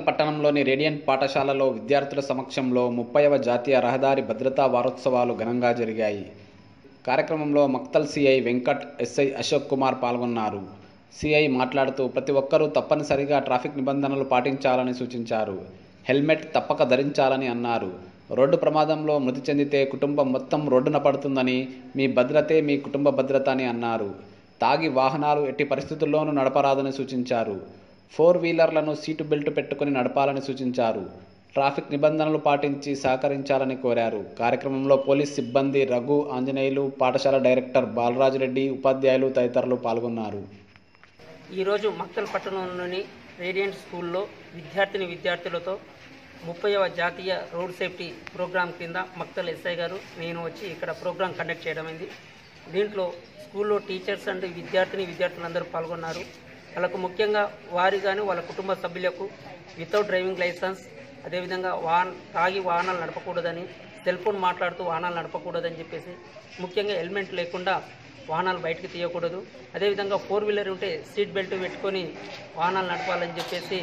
పట్టణంలోని రేడియంట్ పాఠశాలలో విద్యార్థుల సమక్షంలో ముప్పైవ జాతీయ రహదారి భద్రతా వారోత్సవాలు ఘనంగా జరిగాయి. కార్యక్రమంలో మక్తల్ సిఐ వెంకట్ ఎస్ఐ అశోక్ కుమార్ పాల్గొన్నారు. సిఐ మాట్లాడుతూ ప్రతి ఒక్కరూ తప్పనిసరిగా ట్రాఫిక్ నిబంధనలు పాటించాలని సూచించారు. హెల్మెట్ తప్పక ధరించాలని అన్నారు. రోడ్డు ప్రమాదంలో మృతి చెందితే కుటుంబం మొత్తం రోడ్డున పడుతుందని మీ భద్రతే మీ కుటుంబ భద్రత అని అన్నారు. తాగి వాహనాలు ఎట్టి పరిస్థితుల్లోనూ నడపరాదని సూచించారు. ఫోర్ వీలర్లను సీటు బెల్ట్ పెట్టుకుని నడపాలని సూచించారు. ట్రాఫిక్ నిబంధనలు పాటించి సహకరించాలని కోరారు. కార్యక్రమంలో పోలీస్ సిబ్బంది రఘు ఆంజనేయులు పాఠశాల డైరెక్టర్ బాలరాజు రెడ్డి ఉపాధ్యాయులు తదితరులు పాల్గొన్నారు. ఈరోజు మక్తల్ పట్టణంలోని రేడియంట్ స్కూల్లో విద్యార్థిని విద్యార్థులతో ముప్పైవ జాతీయ రోడ్ సేఫ్టీ ప్రోగ్రాం కింద మక్తల్ ఎస్ఐ గారు నేను వచ్చి ఇక్కడ ప్రోగ్రాం కండక్ట్ చేయడం దీంట్లో స్కూల్లో టీచర్స్ అండ్ విద్యార్థిని విద్యార్థులందరూ పాల్గొన్నారు. వాళ్ళకు ముఖ్యంగా వారి కానీ వాళ్ళ కుటుంబ సభ్యులకు వితౌట్ డ్రైవింగ్ లైసెన్స్ అదేవిధంగా వాహన తాగి వాహనాలు నడపకూడదని సెల్ఫోన్ మాట్లాడుతూ వాహనాలు నడపకూడదని చెప్పేసి ముఖ్యంగా హెల్మెట్ లేకుండా వాహనాలు బయటకు తీయకూడదు. అదేవిధంగా ఫోర్ వీలర్ ఉంటే సీట్ బెల్ట్ పెట్టుకొని వాహనాలు నడపాలని చెప్పేసి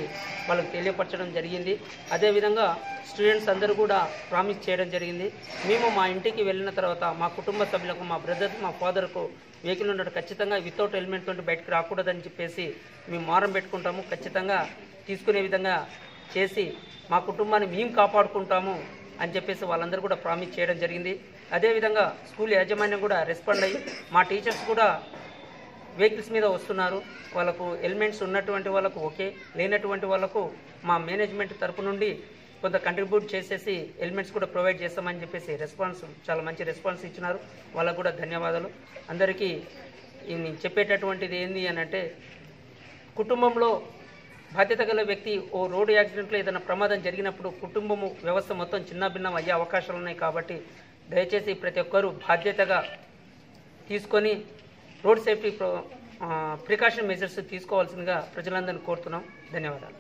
వాళ్ళకి తెలియపరచడం జరిగింది. అదేవిధంగా స్టూడెంట్స్ అందరూ కూడా ప్రామిస్ చేయడం జరిగింది. మేము మా ఇంటికి వెళ్ళిన తర్వాత మా కుటుంబ సభ్యులకు మా బ్రదర్ మా ఫాదర్కు వెహికల్ ఉన్నట్టు ఖచ్చితంగా వితౌట్ హెల్మెట్ తోటి బయటకు రాకూడదని చెప్పేసి మేము మారం పెట్టుకుంటాము. ఖచ్చితంగా తీసుకునే విధంగా చేసి మా కుటుంబాన్ని మేము కాపాడుకుంటాము. అని చెప్పేసి వాళ్ళందరూ కూడా ప్రామిస్ చేయడం జరిగింది. అదేవిధంగా స్కూల్ యాజమాన్యం కూడా రెస్పాండ్ అయ్యి మా టీచర్స్ కూడా వెహికల్స్ మీద వస్తున్నారు. వాళ్ళకు హెల్మెట్స్ ఉన్నటువంటి వాళ్ళకు ఓకే లేనటువంటి వాళ్ళకు మా మేనేజ్మెంట్ తరపు నుండి కొంత కంట్రిబ్యూట్ చేసేసి హెల్మెట్స్ కూడా ప్రొవైడ్ చేస్తామని చెప్పేసి రెస్పాన్స్ చాలా మంచి రెస్పాన్స్ ఇచ్చినారు. వాళ్ళకు కూడా ధన్యవాదాలు. అందరికీ నేను చెప్పేటటువంటిది ఏంది అని అంటే కుటుంబంలో బాధ్యత గల వ్యక్తి ఓ రోడ్డు యాక్సిడెంట్లో ఏదైనా ప్రమాదం జరిగినప్పుడు కుటుంబము వ్యవస్థ మొత్తం చిన్నభిన్నం అయ్యే అవకాశాలు ఉన్నాయి కాబట్టి దయచేసి ప్రతి ఒక్కరూ బాధ్యతగా తీసుకొని రోడ్ సేఫ్టీ ప్రికాషన్ మెజర్స్ తీసుకోవాల్సిందిగా ప్రజలందరినీ కోరుతున్నాం. ధన్యవాదాలు.